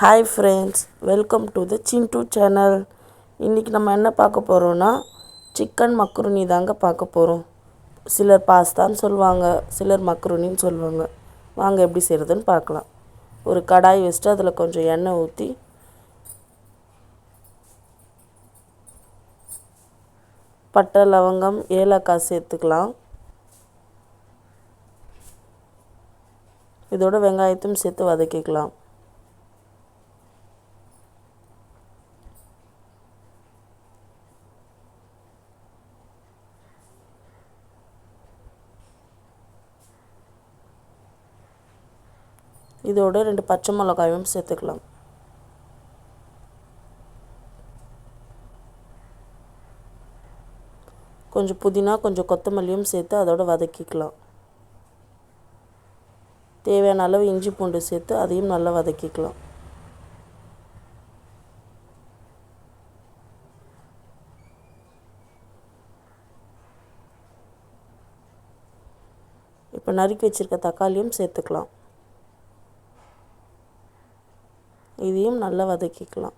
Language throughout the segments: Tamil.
Hi friends welcome to the Chintu channel இன்றைக்கி நம்ம என்ன பார்க்க போகிறோன்னா சிக்கன் மக்ருனி தாங்க பார்க்க போகிறோம் சிலர் பாஸ்தான்னு சொல்லுவாங்க சிலர் மக்ருனின்னு சொல்லுவாங்க. வாங்க எப்படி செய்கிறதுன்னு பார்க்கலாம். ஒரு கடாய் வச்சுட்டு அதில் கொஞ்சம் எண்ணெய் ஊற்றி பட்டை லவங்கம் ஏலக்காய் சேர்த்துக்கலாம். இதோட வெங்காயத்தையும் சேர்த்து வதக்கிக்கலாம். இதோட ரெண்டு பச்சை மிளகாயும் சேர்த்துக்கலாம். கொஞ்சம் புதினா கொஞ்சம் கொத்தமல்லியும் சேர்த்து அதோட வதக்கிக்கலாம். தேவையான அளவு இஞ்சி பூண்டு சேர்த்து அதையும் நல்லா வதக்கிக்கலாம். இப்போ நறுக்கி வச்சுருக்க தக்காளியும் சேர்த்துக்கலாம். இதையும் நல்லா வதக்கிக்கலாம்.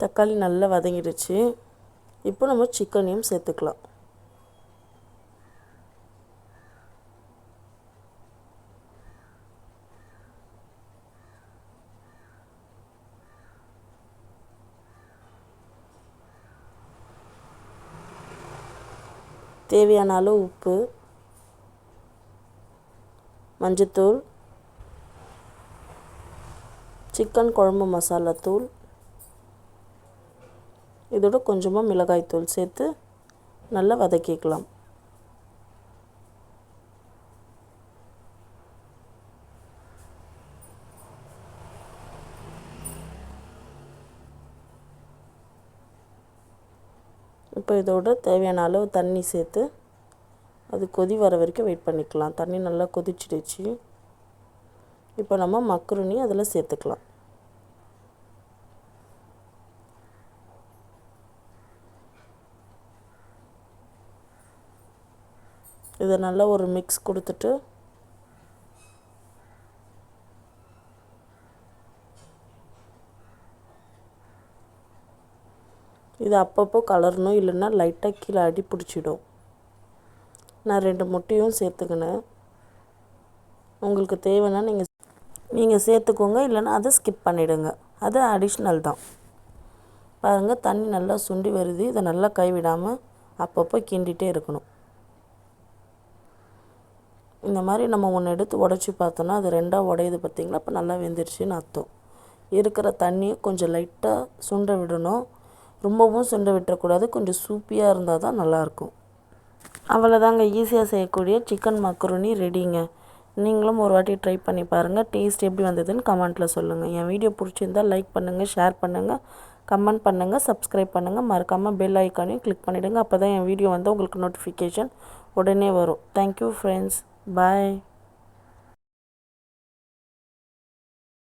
தக்காளி நல்லா வதங்கிடுச்சு. இப்போ நம்ம சிக்கனையும் சேர்த்துக்கலாம். தேவையான அளவு உப்பு மஞ்சத்தூள் சிக்கன் குழம்பு மசாலா தூள் இதோட கொஞ்சமாக மிளகாய்த்தூள் சேர்த்து நல்லா வதக்கிக்கலாம். இப்போ இதோட தேவையான அளவு தண்ணி சேர்த்து அது கொதி வர வரைக்கும் வெயிட் பண்ணிக்கலாம். தண்ணி நல்லா கொதிச்சிடுச்சு. இப்போ நம்ம மக்ருனி அதில் சேர்த்துக்கலாம். இதை நல்லா ஒரு மிக்ஸ் கொடுத்துட்டு இது அப்பப்போ கலரணும் இல்லைன்னா லைட்டாக கீழே அடி பிடிச்சிடும். நான் ரெண்டு முட்டையும் சேர்த்துக்கினேன். உங்களுக்கு தேவைன்னா நீங்கள் நீங்கள் சேர்த்துக்கோங்க இல்லைன்னா அதை ஸ்கிப் பண்ணிவிடுங்க அது அடிஷ்னல் தான். பாருங்கள் தண்ணி நல்லா சுண்டி வருது. இதை நல்லா கைவிடாமல் அப்பப்போ கிண்டிகிட்டே இருக்கணும். இந்த மாதிரி நம்ம ஒன்று எடுத்து உடச்சி பார்த்தோன்னா அது ரெண்டாக உடையுது பார்த்திங்களா? அப்போ நல்லா வெந்துருச்சுன்னு அர்த்தம். இருக்கிற தண்ணியை கொஞ்சம் லைட்டாக சுண்ட விடணும். ரொம்பவும் சுண்டை விட்டுறக்கூடாது கொஞ்சம் சூப்பியாக இருந்தால் தான் நல்லாயிருக்கும். அவ்வளோதாங்க ஈஸியாக செய்யக்கூடிய சிக்கன் மக்ருனி ரெடிங்க. நீங்களும் ஒரு வாட்டி ட்ரை பண்ணி பாருங்கள் டேஸ்ட் எப்படி வந்ததுன்னு கமெண்ட்டில் சொல்லுங்கள் என் வீடியோ பிடிச்சிருந்தால் லைக் பண்ணுங்கள் ஷேர் பண்ணுங்கள் கமெண்ட் பண்ணுங்கள் சப்ஸ்கிரைப் பண்ணுங்கள் மறக்காமல் பெல் ஐக்கானையும் கிளிக் பண்ணிவிடுங்க அப்போ தான் என் வீடியோ வந்து உங்களுக்கு நோட்டிஃபிகேஷன் உடனே வரும். Thank you friends bye